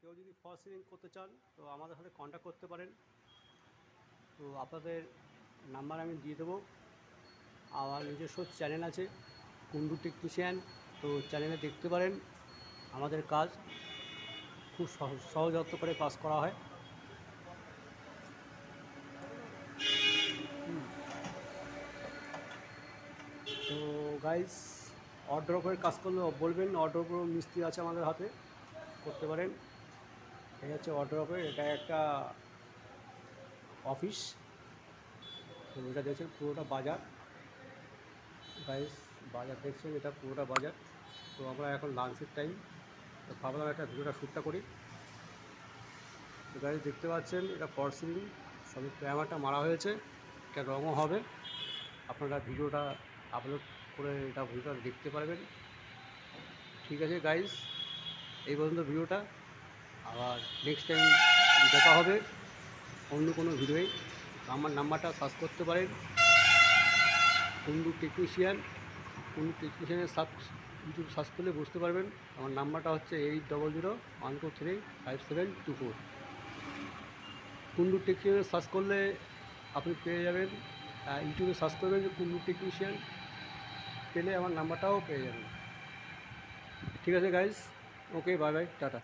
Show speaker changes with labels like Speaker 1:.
Speaker 1: কেউ যদি ফল সিলিং করতে চান, তো আমাদের সাথে কন্ট্যাক্ট করতে পারেন। তো আপনাদের নাম্বার আমি দিয়ে দেবো। আমার নিজস্ব চ্যানেল আছে কুন্ডু টেকনিশিয়ান তো চ্যানেলে দেখতে পারেন আমাদের কাজ। খুব সহজ সহজত্ব করে কাজ করা হয়। তো গাইস অর্ডার করে কাজ করলে বলবেন অর্ডার করে মিস্ত্রি আছে আমাদের হাতে? করতে পারেন। এই হচ্ছে অর্ডার এটা একটা অফিস তো এটা দেখছেন পুরোটা বাজার। গাইস বাজার দেখছেন এটা পুরোটা বাজার। তো আমরা এখন লাঞ্চের টাইম তো ভাবলাম একটা ভিডিওটা শ্যুটটা করি। তো গাইস দেখতে পাচ্ছেন এটা ফর সিলিং সবই ক্যামেরাটা মারা হয়েছে। এটা রঙও হবে। আপনারা ভিডিওটা আপলোড করে এটা ভিডিওটা দেখতে পারবেন। ঠিক আছে গাইস এই পর্যন্ত ভিডিওটা। আবার নেক্সট টাইম দেখা হবে। অন্য কোনো ভিডিওয়ে। আমার নাম্বারটা সার্চ করতে পারেন। কুন্ডু টেকনিশিয়ান কুন্ডু টেকনিশিয়ানের সার্চ ইউটিউব সার্চ করলে বুঝতে পারবেন। আমার নাম্বারটা হচ্ছে eight double zero one two three five seven two four Kundu টেকনিশিয়ানের search করলে আপনি পেয়ে যাবেন। ইউটিউবে সার্চ করবেন যে কুন্ডু টেকনিশিয়ান পেলে আমার নাম্বারটাও পেয়ে যাবেন। ঠিক আছে guys okay bye bye tata.